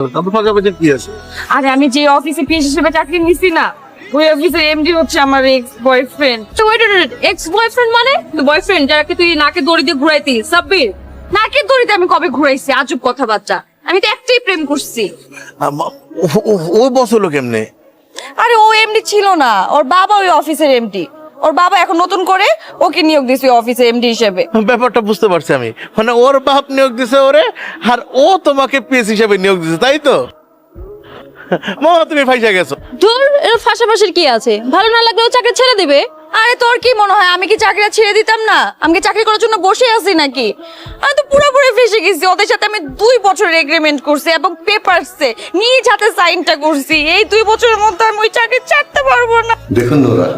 তারপর পাশাপাশি কি আছে? আরে আমি যে অফিসে পিএস হিসেবে চাকরি নিছি না ওই অফিসের এমডি হচ্ছে আমার এক্স বয়ফ্রেন্ড তো ওয়েট এক্স বয়ফ্রেন্ড মানে? বয়ফ্রেন্ড যাকে তুই নাকে দড়ি দিয়ে ঘুরাইতি সাব্বির। নাকে দড়িতে আমি কবে ঘুরাইছি? আজব কথাবার্তা। আমি তো একটাই প্রেম করছি। ও- ও কেমনে? আরে ও এমডি ছিল না ওর বাবা ওই অফিসের এমডি ওর বাবা এখন নতুন করে ওকে নিয়োগ দিছে অফিসে এমডি হিসেবে। ব্যাপারটা বুঝতে পারছি আমি। মানে ওর বাপ নিয়োগ দিছে ওরে আর ও তোমাকে পিএস হিসেবে নিয়োগ দিছে তাই তো? মামা তুমি ফাইসা গেছো। দূর এর ফাঁসাফাঁসির কি আছে? ভালো না লাগলেও চাকরি ছেড়ে দিবে। আরে তোর কি মনে হয় আমি কি চাকরিটা ছেড়ে দিতাম না? আমি কি চাকরি করার জন্য বসে আছি নাকি? আমি তো পুরোপুরি ফেসে গেছি ওদের সাথে আমি দুই বছরের এগ্রিমেন্ট করছি এবং পেপারসে নিজ হাতে সাইনটা করছি। এই দুই বছরের মধ্যে আমি ওই চাকরি ছাড়তে পারব না। দেখুন নোরা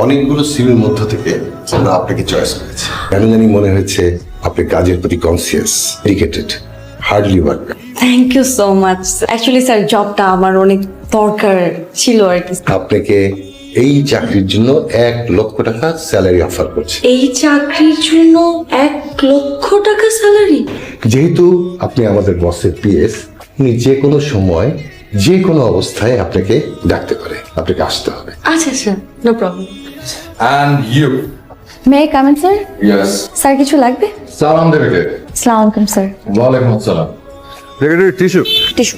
অনেকগুলো সিভির মধ্য থেকে আমরা আপনাকে চয়েস করেছি। কেন জানি মনে হয়েছে আপনি কাজের প্রতি conscious dedicated hardly work thank you so much actually sir জবটা আমার অনেক দরকার ছিল আর কি। আপনাকে এই চাকরির জন্য এক লক্ষ টাকা স্যালারি অফার করছে। এই চাকরির জন্য এক লক্ষ টাকা স্যালারি যেহেতু আপনি আমাদের বসের পিএস উনি যে কোনো সময় যে কোনো অবস্থায় আপনাকে ডাকতে পারে আপনাকে আসতে হবে। আচ্ছা আচ্ছা no problem And you. May come in sir Yes. Sir কিছু লাগবে? সালাম দেবে কে আসসালামু আলাইকুম স্যার। ওয়ালাইকুম আসসালাম। Secretary tissue. টিস্যু।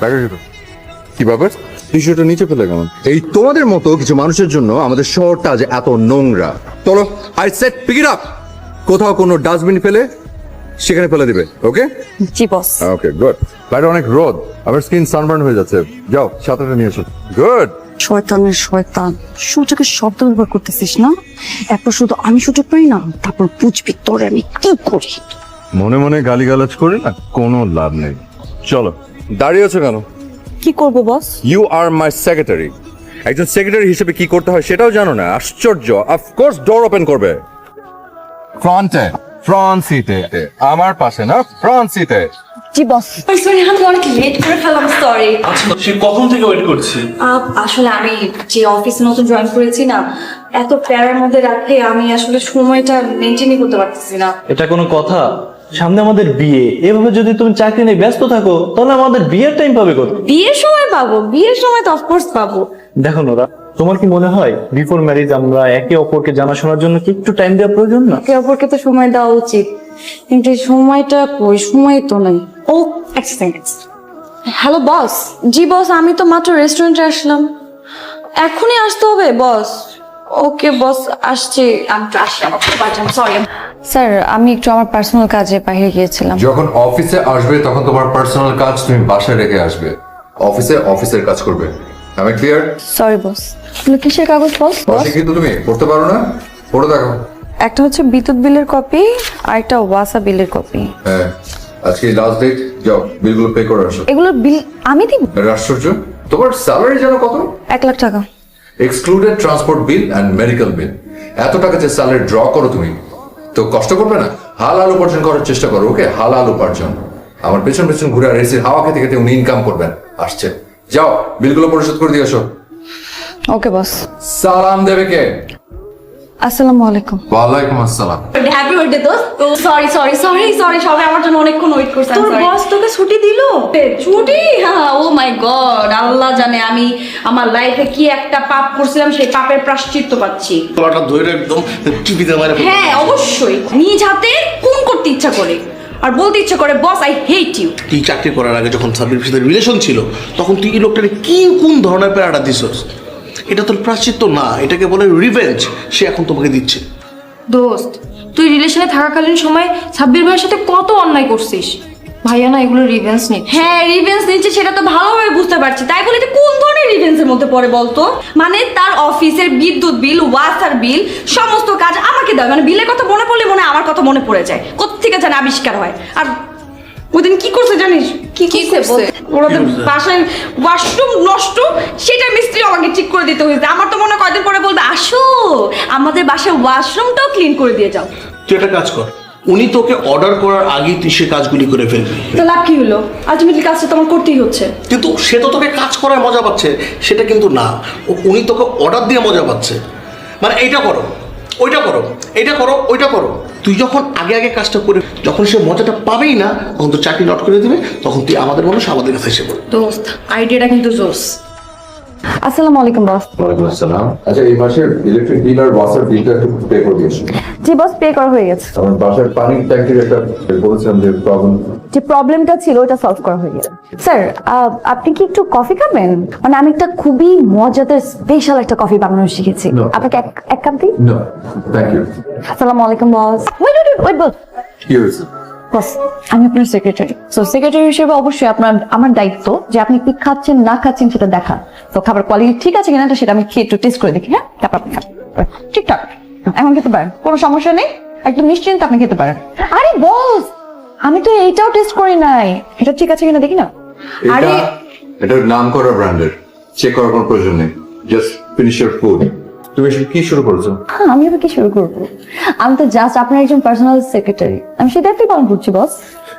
প্যাকেট কি ব্যাপার? টিস্যুটা নিচে ফেলে কেমন এই তোমাদের মতো কিছু মানুষের জন্য আমাদের শহরটা যে এত নোংরা। চলো I said pick it up কোথাও কোনো ডাস্টবিন ফেলে সেখানে ফেলে দিবে ওকে জি বস ওকে গুড বাইরে অনেক রোদ আমার স্কিন সানবার্ন হয়ে যাচ্ছে। যাও সাঁতারটা নিয়ে এসো। গুড শয়তানের শয়তান সুযোগে শব্দ ব্যবহার করতেছিস না? এরপর শুধু আমি সুযোগ পাই না তারপর বুঝবি তোর আমি কি করি। মনে মনে গালিগালাজ করে না কোনো লাভ নেই। চলো দাঁড়িয়ে আছো কেন? কি করব boss you are my secretary একজন সেক্রেটারি হিসেবে কি করতে হয় সেটাও জানো না আশ্চর্য। অফকোর্স ডোর ওপেন করবে। ফ্রন্টে ফ্রন্ট সিটে। আমার পাশে না ফ্রন্ট সিটে। জি বস। সরি আমি অনেক লেট করে ফেললাম সরি আচ্ছা সে কখন থেকে ওয়েট করছি? আসলে আমি যে অফিসে নতুন জয়েন করেছি না এত প্যারার মধ্যে রাখলে আমি আসলে সময়টা মেনটেনই করতে পারতেছি না। এটা কোনো কথা? সামনে আমাদের বিয়ে। এভাবে যদি তুমি চাকরি নিয়ে ব্যস্ত থাকো তাহলে আমাদের বিয়ের টাইম পাবে কত বিয়ের সময় পাবো বিয়ের সময় তো অফকোর্স পাবো। দেখো নোরা তোমার কি মনে হয় বিফোর ম্যারেজ আমরা একে অপরকে জানাশোনার জন্য কি একটু টাইম দেওয়া প্রয়োজন না? একে অপরকে তো সময় দেওয়া উচিত। কিন্তু এই সময়টা কই? সময় তো নাই। ও এক সেকেন্ড হ্যালো বস জি বস আমি তো মাত্র রেস্টুরেন্টে আসলাম। এখনই আসতে হবে বস ওকে বস আসছি। আমি তো আসলাম। সরি স্যার আমি একটু আমার পার্সোনাল কাজে বাইরে গিয়েছিলাম। যখন অফিসে আসবে তখন তোমার পার্সোনাল কাজ তুমি বাসায় রেখে আসবে। অফিসে অফিসের কাজ করবে। আমি ক্লিয়ার সরি বস কিসের কাগজ বস কিন্তু তুমি? পড়তে পারো না? পড়ে দেখো। একটা হচ্ছে বিদ্যুৎ বিলের কপি আর একটা ওয়াসা বিলের কপি হ্যাঁ। আজকে লাস্ট ডেট যাও বিলগুলো পে করে আসো। এগুলোর বিল আমি দিব? আশ্চর্য তোমার স্যালারি যেন কত? এক লাখ টাকা। Excluded transport bill and medical bill এত টাকা যে স্যালারি ড্র করো তুমি। তো কষ্ট করবে না? হালাল উপার্জন করার চেষ্টা করো ওকে হালাল উপার্জন। আমার পেছন পেছন ঘুরে আর এসির হাওয়া খেতে খেতে উনি ইনকাম করবেন। আসছে। যাও বিলগুলো পরিশোধ করে দিয়ে আসো। ওকে বস। সালাম দেবে কে? আসসালামু আলাইকুম। ওয়ালাইকুম আসসালাম। হ্যাপি বার্থডে দোস্ত। সরি সরি সরি সরি সবাই আমার জন্য অনেকক্ষণ ওয়েট করছে তোর বস তোকে ছুটি দিল? ছুটি? হ্যাঁ ও মাই গড আল্লাহ জানে আমি আমার লাইফে কি একটা পাপ করছিলাম সেই পাপের প্রাশ্চিত্য পাচ্ছি। গলাটা ধরে একদম টিভিতে মারে হ্যাঁ অবশ্যই। নিজ হাতে খুন করতে ইচ্ছা করে। আর বলতে ইচ্ছে করে বস আই হেট ইউ তুই চাকরি করার আগে যখন সাবির সাথে রিলেশন ছিল তখন তুই এই লোকটাকে কি কোন ধরনের প্যারাটা দিছস? এটা তোর প্রাশ্চিত্য না এটাকে বলে রিভেঞ্জ সে এখন তোমাকে দিচ্ছে। দোস্ত তুই রিলেশনে থাকাকালীন সময় সাব্বির ভাইয়ের সাথে কত অন্যায় করছিস? ভাইয়া না এগুলো রিভেন্স নি হ্যাঁ রিভেন্স নিচ্ছে সেটা তো ভালোভাবে বুঝতে পারছি। তাই বলে এটা কোন ধরনের রিভেন্সের মধ্যে পড়ে বলতো? মানে তার অফিসের বিদ্যুৎ বিল ওয়াসার বিল সমস্ত কাজ আমাকে দেয় মানে বিলের কথা মনে পড়লে মনে হয় আমার কথা মনে পড়ে যায়। কোথেকে যেন আবিষ্কার হয়। আর ওদিন কি করছে জানিস? কি করছে ওদের বাসায় ওয়াশরুম নষ্ট সেটা মিস্ত্রি আমাকে ঠিক করে দিতে হয়েছে। আমার তো মনে হয় কয়দিন পরে বলবে আসো আমাদের বাসায় ওয়াশরুমটাও ক্লিন করে দিয়ে যাও। তুই একটা কাজ কর। উনি তোকে অর্ডার করার আগেই তুই সে কাজগুলি করে ফেলবি। তো লাভ কি হলো? আলটিমেটলি কাজটা তো আমার করতেই হচ্ছে। কিন্তু সে তো তোকে কাজ করায় মজা পাচ্ছে সেটা কিন্তু না। ও- উনি তোকে অর্ডার দিয়ে মজা পাচ্ছে। মানে এইটা করো। ওইটা করো, এটা করো, ওইটা করো। তুই যখন আগে আগে কাজটা করে, যখন সে মজাটা পাবেই না, তখন তো চাকরি নট করে দিবে, তখন তুই আমাদের মানুষ আমাদের কাছে এসে পড়বে। দোস্ত আইডিয়াটা কিন্তু জোস। আসসালামু আলাইকুম বস ওয়ালাইকুম আসসালাম। আচ্ছা এই মাসের ইলেকট্রিক বিল আর ওয়াটার বিলটা একটু পে করে দিয়েছি জি বস পে করা হয়ে গেছে। আমার বাসার পানির ট্যাঙ্কির একটা বলেছিলাম যে প্রবলেম যে প্রবলেমটা ছিল ওটা সলভ করা হয়ে গেছে। স্যার আপনি কি একটু কফি খাবেন? মানে আমি একটা খুবই মজাদার স্পেশাল একটা কফি বানানো শিখেছি. আপনাকে এক এক কাপ দিই? নো থ্যাংক ইউ আসসালামু আলাইকুম boss wait wait wait boss কি হয়েছে বস আমি আপনার সেক্রেটারি সো সেক্রেটারি হিসেবে অবশ্যই আপনার আমার দায়িত্ব যে আপনি কি খাচ্ছেন না খাচ্ছেন সেটা দেখা। তো খাবার কোয়ালিটি ঠিক আছে কিনা সেটা আমি খেয়ে একটু টেস্ট করে দেখি হ্যাঁ? তারপর আপনি খাবেন। ঠিকঠাক এখন খেতে পারেন। কোনো সমস্যা নেই? একদম নিশ্চিন্ত আপনি খেতে পারেন। আরে বস আমি তো এইটাও টেস্ট করি নাই। এটা ঠিক আছে কিনা দেখি না। আরে এটা এটা নাম করা ব্র্যান্ডের চেক করার কোনো প্রয়োজন নেই। জাস্ট ফিনিশ ইউর ফুড তুমি কি শুরু করেছ? হ্যাঁ, আমি আবার কি শুরু করব? আমি তো জাস্ট আপনার একজন পার্সোনাল সেক্রেটারি আমি সেটা দায়িত্বই পালন করছি বস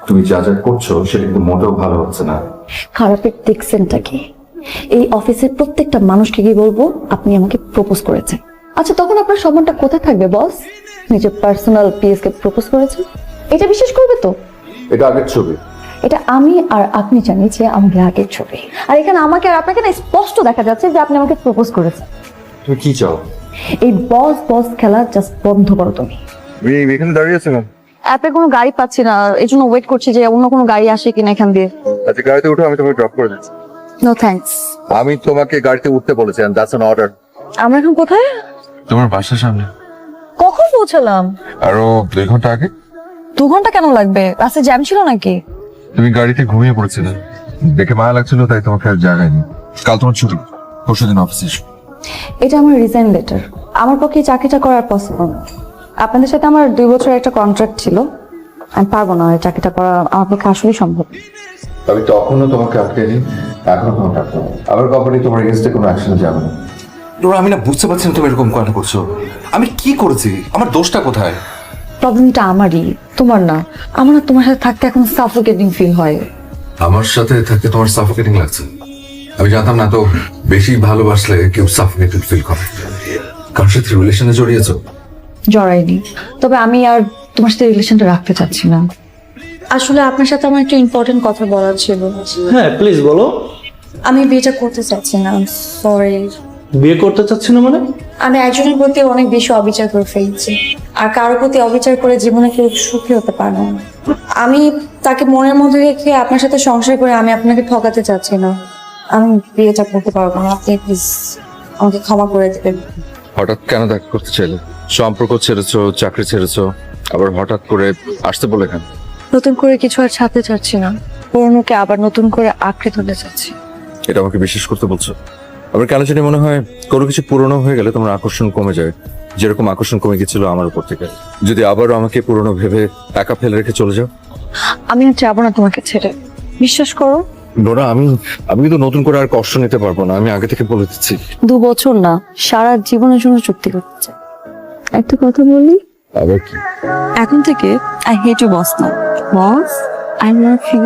তুমি যা যা করছ সেটা কিন্তু মোটেও ভালো হচ্ছে না। খারাপের দেখছেনটা কি? এই অফিসের প্রত্যেকটা মানুষকে কি বলব? আপনি আমাকে প্রপোজ করেছেন। আচ্ছা তখন আপনার সম্মানটা কোথায় থাকবে বস নিজের পার্সোনাল পিএস কে প্রপোজ করেছেন? এটা বিশ্বাস করবে তো? এটা আগের ছবি। এটা আমি আর আপনি জানি যে আমাদের আগের ছবি। আর এখানে আমাকে আর আপনাকে না স্পষ্ট দেখা যাচ্ছে যে আপনি আমাকে প্রপোজ করেছেন। তুমি কি চাও? এই বস বস খেলা জাস্ট বন্ধ করো তুমি। এখানে দাঁড়িয়ে আছে না অ্যাপে কোনো গাড়ি পাচ্ছি না এই জন্য ওয়েট করছি যে অন্য কোনো গাড়ি আসে কিনা এখান দিয়ে। আচ্ছা গাড়িতে উঠে আমি তোমাকে ড্রপ করে দিচ্ছি। নো থ্যাঙ্কস আমি তোমাকে গাড়িতে উঠতে বলেছি and that's an অর্ডার আমরা এখন কোথায়? তোমার বাসার সামনে। কখন পৌঁছালাম? আরও দুই ঘণ্টা আগে। দু ঘণ্টা কেন লাগবে? রাস্তায় জ্যাম ছিল নাকি? তুমি গাড়িতে ঘুমিয়ে পড়েছিলে। দেখে মায়া লাগছিল তাই তোমাকে আর জাগাইনি কাল তোমার ছুটি। পরশু দিন অফিসে এসো। এটা আমার রিজাইন লেটার আমার পক্ষে এই চাকরিটা করার পসিবল না। আপনাদের সাথে আমার দুই বছর একটা কন্ট্রাক্ট ছিল। আমি পারব না এই চাকরিটা করা আমার পক্ষে আসলেই সম্ভব। আমি তখনও তোমাকে আটকে দিই এখনও তোমাকে আটকে দেবো। আমার কোম্পানি তোমার এগেনস্টে কোনো অ্যাকশন যাবে না। নোরা আমি না বুঝতে পারছি না তুমি এরকম কেন করছ। আমি কি করেছি? আমার দোষটা কোথায়? প্রবলেমটা আমারই তোমার না। আমার না তোমার সাথে থাকতে এখন সাফোকেটিং ফিল হয়। আমার সাথে থাকতে তোমার সাফোকেটিং লাগছে। আমি জানতাম না তো। বেশি ভালোবাসলে কেউ সাফোকেটেড ফিল করে। কার সাথে রিলেশনে জড়িয়েছো। জড়াইনি তবে আমি আর তোমার সাথে রিলেশনটা রাখতে চাচ্ছি না। আসলে আপনার সাথে আমার একটা ইম্পর্টেন্ট কথা বলার ছিল। হ্যাঁ প্লিজ বলো। আমি বিয়েটা করতে চাচ্ছি না সরি বিয়ে করতে চাচ্ছি না মানে? আমি একজনের প্রতি অনেক বেশি অবিচার করে ফেলছি। আর কারোর প্রতি অবিচার করে জীবনে কেউ সুখী হতে পারে না। আমি তাকে মনের মধ্যে রেখে আপনার সাথে সংসার করে আমি আপনাকে ঠকাতে চাচ্ছি না। আমি বিয়েটা করতে পারব না। আপনি প্লিজ আমাকে ক্ষমা করে দেবেন। হঠাৎ কেন দেখা করতে চাইলে? সম্পর্ক ছেড়েছো চাকরি ছেড়েছো আবার হঠাৎ করে আসতে বলে কেন? নতুন করে কিছু আর ছাড়তে চাচ্ছি না। পুরনোকে আবার নতুন করে আঁকড়ে ধরতে চাচ্ছি। এটা আমাকে বিশ্বাস করতে বলছো। আমার কেন জানি মনে হয় কোনো কিছু পুরনো হয়ে গেলে তোমার আকর্ষণ কমে যায়। যেরকম আকর্ষণ কমে গেছিল আমার উপর থেকে। যদি আবারও আমাকে পুরনো ভেবে একা ফেলে রেখে চলে যাও? আমি আর যাব না তোমাকে ছেড়ে। বিশ্বাস করো নোরা আমি আমি কিন্তু নতুন করে আর কষ্ট নিতে পারব না। আমি আগে থেকে বলে দিচ্ছি। দু বছর না সারা জীবনের জন্য চুক্তি করতে চাই। একটা কথা বলি? আবার কি? এখন থেকে আই হেট ইউ বস না বস আই লাভ ইউ